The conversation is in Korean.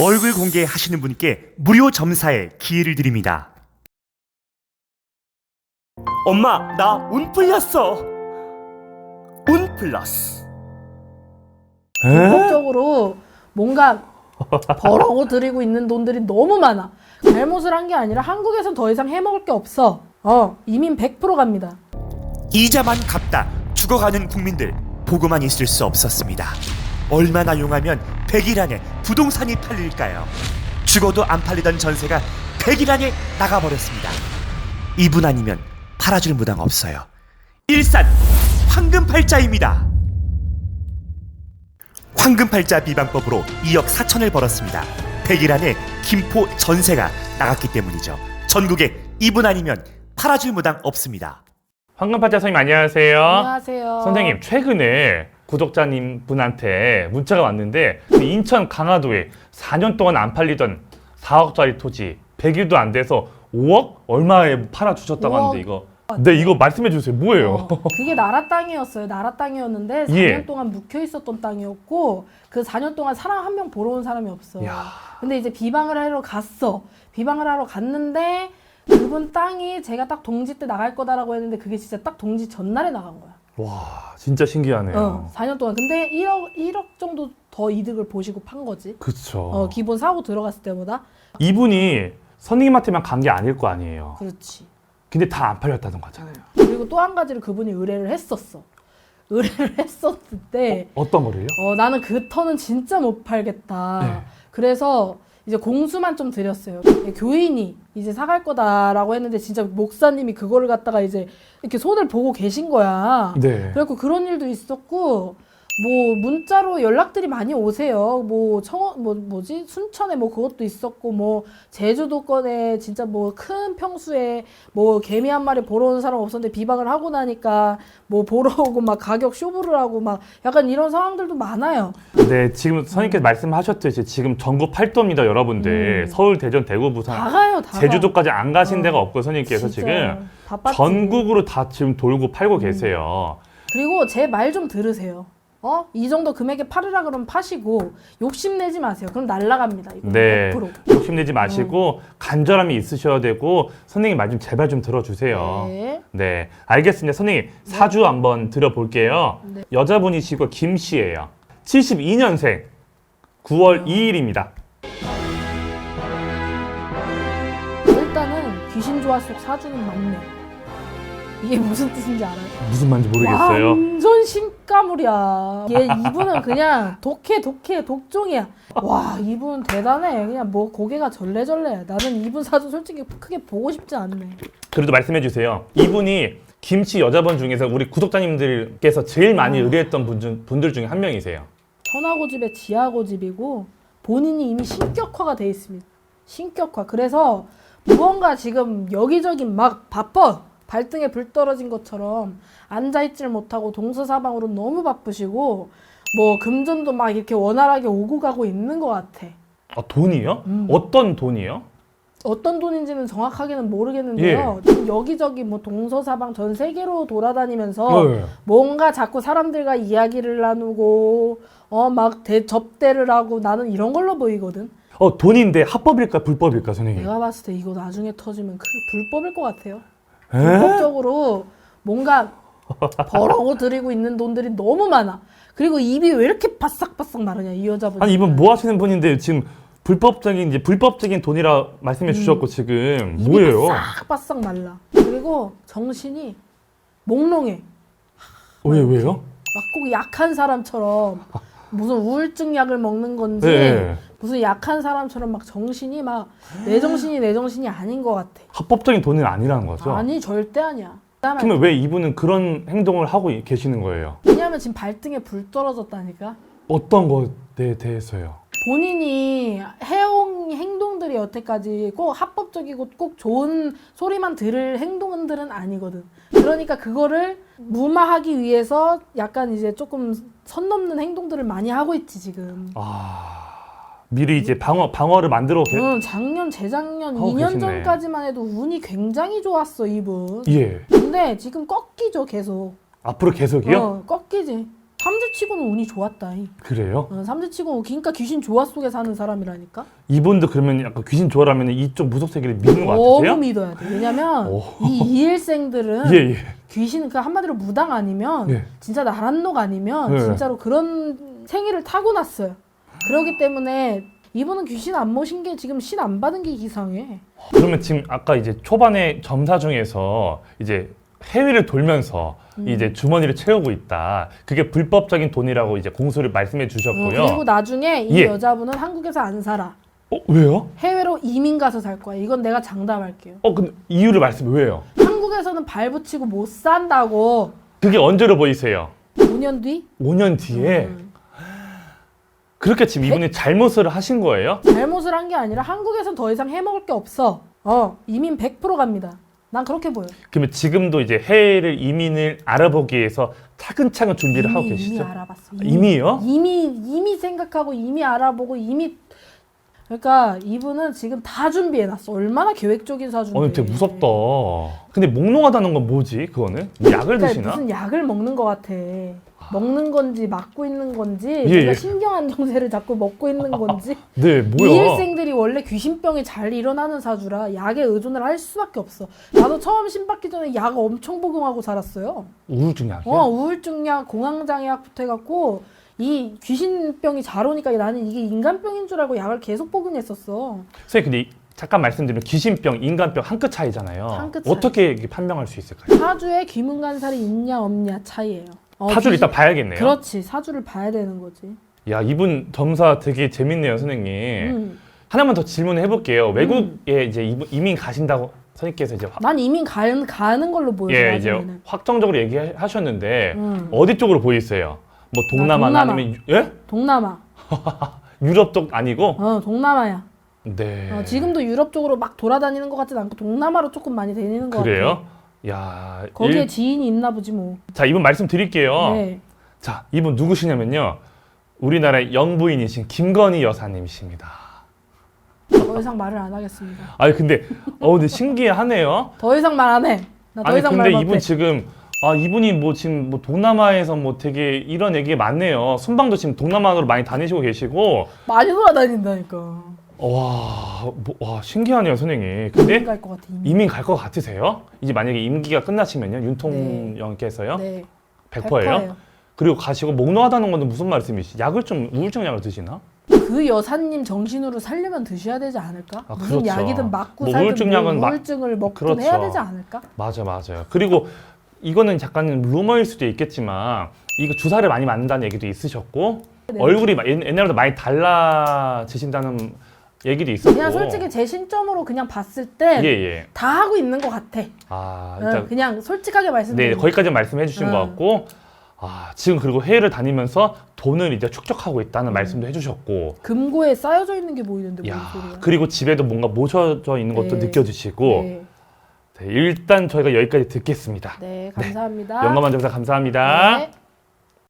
얼굴 공개하시는 분께 무료 점사의 기회를 드립니다. 엄마, 나 운 풀렸어. 운 플러스. 본격적으로 뭔가 벌어고 들이고 있는 돈들이 너무 많아. 잘못을 한 게 아니라 한국에선 더 이상 해먹을 게 없어. 어, 이민 100% 갑니다. 이자만 갚다 죽어가는 국민들 보고만 있을 수 없었습니다. 얼마나 용하면 100일 안에 부동산이 팔릴까요? 죽어도 안 팔리던 전세가 100일 안에 나가버렸습니다. 이분 아니면 팔아줄 무당 없어요. 일산 황금팔자입니다. 황금팔자 비방법으로 2억 4천을 벌었습니다. 100일 안에 김포 전세가 나갔기 때문이죠. 전국에 이분 아니면 팔아줄 무당 없습니다. 황금팔자 선생님 안녕하세요. 안녕하세요. 선생님 최근에 구독자님 분한테 문자가 왔는데 그 인천 강화도에 4년 동안 안 팔리던 4억짜리 토지 100일도 안 돼서 5억 얼마에 팔아 주셨다고 5억. 하는데 이거 네 이거 말씀해 주세요. 뭐예요? 어, 그게 나라 땅이었어요. 나라 땅이었는데 4년 예. 동안 묵혀 있었던 땅이었고 그 4년 동안 사람 한 명 보러 온 사람이 없어. 야. 근데 이제 비방을 하러 갔어. 비방을 하러 갔는데 그분 땅이 제가 딱 동지 때 나갈 거다라고 했는데 그게 진짜 딱 동지 전날에 나간 거야. 와 진짜 신기하네요. 어, 4년 동안. 근데 1억 1억 정도 더 이득을 보시고 판 거지. 그렇죠. 어, 기본 사고 들어갔을 때보다. 이분이 선생님한테만 간 게 아닐 거 아니에요. 그렇지. 근데 다 안 팔렸다는 거잖아요. 그리고 또 한 가지를 그분이 의뢰를 했었어. 의뢰를 했었을 때 어떤 거를요? 어, 나는 그 터는 진짜 못 팔겠다. 네. 그래서 이제 공수만 좀 드렸어요. 교인이 이제 사갈 거다라고 했는데 진짜 목사님이 그거를 갖다가 이제 이렇게 손을 보고 계신 거야. 네. 그래갖고 그런 일도 있었고 뭐 문자로 연락들이 많이 오세요. 뭐 청어 뭐 뭐지 순천에 뭐 그것도 있었고 뭐 제주도권에 진짜 뭐 큰 평수에 뭐 개미 한 마리 보러 오는 사람 없었는데 비방을 하고 나니까 뭐 보러 오고 막 가격 쇼부를 하고 막 약간 이런 상황들도 많아요. 네, 지금 선생님께서 말씀하셨듯이 지금 전국 팔도입니다, 여러분들. 음. 서울, 대전, 대구, 부산, 다 가요, 다. 제주도까지 안 가신 어. 데가 없고 선생님께서 진짜 지금 바빴지. 전국으로 다 지금 돌고 팔고 음. 계세요. 그리고 제 말 좀 들으세요. 어? 이 정도 금액에 팔으라 그러면 파시고 욕심내지 마세요. 그럼 날라갑니다. 이거 네, 100%. 욕심내지 마시고 간절함이 있으셔야 되고 선생님 말 좀 제발 좀 들어주세요. 네. 네, 알겠습니다. 선생님 사주 한번 들어볼게요. 네. 여자분이시고 김 씨예요. 72년생 9월 2일입니다. 일단은 귀신 조화 속 사주는 맞네. 이게 무슨 뜻인지 알아요? 무슨 말인지 모르겠어요. 완전 신가물이야. 얘 이분은 그냥 독해 독해 독종이야. 와 이분 대단해. 그냥 뭐 고개가 절레절레. 나는 이분 사주 솔직히 크게 보고 싶지 않네. 그래도 말씀해 주세요. 이분이 김치 여자분 중에서 우리 구독자님들께서 제일 많이 아. 의뢰했던 분 중, 분들 중에 한 명이세요. 천하고집의 지하고집이고 본인이 이미 신격화가 돼 있습니다. 신격화. 그래서 무언가 지금 여기저기 막 바빠. 발등에 불 떨어진 것처럼 앉아있질 못하고 동서사방으로 너무 바쁘시고 뭐 금전도 막 이렇게 원활하게 오고 가고 있는 것 같아. 아, 돈이요? 음. 어떤 돈이요? 어떤 돈인지는 정확하게는 모르겠는데요. 지금 여기저기 뭐 동서사방 전 세계로 돌아다니면서 네. 뭔가 자꾸 사람들과 이야기를 나누고 어막 접대를 하고 나는 이런 걸로 보이거든. 어, 돈인데 합법일까 불법일까 선생님? 내가 봤을 때 이거 나중에 터지면 그 불법일 것 같아요. 에? 불법적으로 뭔가 벌어고 들이고 있는 돈들이 너무 많아. 그리고 입이 왜 이렇게 바싹바싹 마르냐 이 여자분. 아니 이분 뭐 하시는 분인데 지금 불법적인 이제 불법적인 돈이라 말씀해 음. 주셨고 지금 뭐예요? 바싹바싹 말라. 그리고 정신이 몽롱해. 왜 왜요? 막 꼭 약한 사람처럼 무슨 우울증 약을 먹는 건지 네. 무슨 약한 사람처럼 막 정신이 막 내 정신이 내 정신이 아닌 것 같아. 합법적인 돈은 아니라는 거죠. 아니 절대 아니야. 그러면 왜 이분은 그런 행동을 하고 계시는 거예요? 왜냐하면 지금 발등에 불 떨어졌다니까. 어떤 것에 대해서요? 본인이 해온 행동들이 여태까지 꼭 합법적이고 꼭 좋은 소리만 들을 행동들은 아니거든. 그러니까 그거를 무마하기 위해서 약간 이제 조금 선 넘는 행동들을 많이 하고 있지 지금. 아 미리 이제 방어 방어를 만들어 계... 응, 작년, 재작년, 하고 2년 계시네. 전까지만 해도 운이 굉장히 좋았어, 이분. 예 근데 지금 꺾이죠, 계속. 앞으로 계속이요? 어, 꺾이지. 삼재치고는 운이 좋았다. 그래요? 어, 삼재치고 그러니까 귀신 조화 속에 사는 사람이라니까. 이분도 그러면 약간 귀신 좋아하면 이쪽 무속 세계를 믿는 것 너무 같으세요? 믿어야 돼. 왜냐면 오. 이 이일생들은 예, 예. 귀신 그 한마디로 무당 아니면 네. 진짜 나란노 아니면 네. 진짜로 그런 생일을 타고났어요. 그렇기 때문에 이분은 귀신 안 모신 게 지금 신 안 받은 게 이상해. 그러면 지금 아까 이제 초반에 점사 중에서 이제 해외를 돌면서 음. 이제 주머니를 채우고 있다. 그게 불법적인 돈이라고 이제 공소를 말씀해 어, 주셨고요. 그리고 나중에 이 예. 여자분은 한국에서 안 살아. 어, 왜요? 해외로 이민 가서 살 거야. 이건 내가 장담할게요. 어, 근데 이유를 말씀해 왜요? 한국에서는 발 붙이고 못 산다고. 그게 언제로 보이세요? 5년 뒤? 5년 뒤에 음. 그렇게 지금 이분이 잘못을 하신 거예요? 잘못을 한 게 아니라 한국에선 더 이상 해먹을 게 없어. 어, 이민 100% 갑니다. 난 그렇게 보여. 그러면 지금도 이제 해외를 이민을 알아보기 위해서 차근차근 준비를 하고 이미, 계시죠? 알아봤어. 이미요? 이미 이미 생각하고 이미 알아보고 이미 그러니까 이분은 지금 다 준비해놨어. 얼마나 계획적인 사주인데. 어, 되게 무섭다. 근데 몽롱하다는 건 뭐지? 그거는 뭐 약을 그러니까 드시나? 무슨 약을 먹는 것 같아. 먹는 건지 맞고 있는 건지 예, 내가 예. 신경 안정제를 자꾸 먹고 있는 건지 네, 뭐야? 이일생들이 원래 귀신병이 잘 일어나는 사주라 약에 의존을 할 수밖에 없어. 나도 처음 신 받기 전에 약 엄청 복용하고 살았어요. 우울증 약이요? 어 우울증 약, 공황장애약부터 해갖고 이 귀신병이 잘 오니까 나는 이게 인간병인 줄 알고 약을 계속 복용했었어. 선생님 근데 이- 잠깐 말씀드리면 귀신병, 인간병 한 끗 차이잖아요. 한끗 차이. 어떻게 이렇게 판명할 수 있을까요? 사주에 귀문간살이 있냐 없냐 차이예요. 어, 사주를 귀신- 일단 봐야겠네요. 그렇지 사주를 봐야 되는 거지. 야 이분 점사 되게 재밌네요, 선생님. 음. 하나만 더 질문을 해볼게요. 외국에 이제 이분- 이민 가신다고 선생님께서 이제 확, 난 이민 가는 가는 걸로 보여. 예 이제 나중에는. 확정적으로 얘기하셨는데 음. 어디 쪽으로 보이세요? 뭐 동남아나 동남아. 아니면 유- 예? 동남아. 유럽 쪽 아니고? 어 동남아야. 네. 어, 지금도 유럽 쪽으로 막 돌아다니는 것 같진 않고 동남아로 조금 많이 다니는 것 같아. 그래요? 야, 거기에 일- 지인이 있나 보지 뭐. 자 이분 말씀드릴게요. 네. 자 이분 누구시냐면요. 우리나라의 영부인이신 김건희 여사님이십니다. 더 이상 말을 안 하겠습니다. 아니 근데 어 근데 신기하네요. 더 이상 말 안 해. 나 더 아니 이상 근데 말 이분 못해. 지금 아 이분이 뭐 지금 뭐 동남아에서 뭐 되게 이런 얘기가 많네요. 순방도 지금 동남아로 많이 다니시고 계시고 많이 돌아다닌다니까. 와, 뭐, 와 신기하네요 선생님. 근데 이민 갈것 같아. 이민. 이민 갈 것 같으세요? 이제 만약에 임기가 끝나시면요 윤통령께서요 네. 100%예요? 그리고 가시고 몽롱하다는 건 무슨 말씀이시? 약을 좀 우울증 약을 드시나? 그 여사님 정신으로 살려면 드셔야 되지 않을까? 아, 무슨 그렇죠. 약이든 맞고 뭐 살든 우울증 뭐 약은 마- 우울증을 먹든 그렇죠. 해야 되지 않을까? 맞아 맞아요. 그리고 이거는 잠깐 루머일 수도 있겠지만 이거 주사를 많이 맞는다는 얘기도 있으셨고 네. 얼굴이 마- 옛- 옛날보다 많이 달라지신다는 얘기도 있었고 그냥 솔직히 제 신점으로 그냥 봤을 때 다 예예. 하고 있는 것 같아. 아 응, 일단 그냥 솔직하게 네 말씀드리면 거기까지 말씀해 주신 응. 것 같고 아 지금 그리고 해외를 다니면서 돈을 이제 축적하고 있다는 말씀도 해주셨고 금고에 쌓여져 있는 게 보이는데 뭔 야 소리야? 그리고 집에도 뭔가 모셔져 있는 것도 네. 느껴지시고 네, 네, 일단 저희가 여기까지 듣겠습니다. 네 감사합니다. 영감한 점사 감사합니다. 네.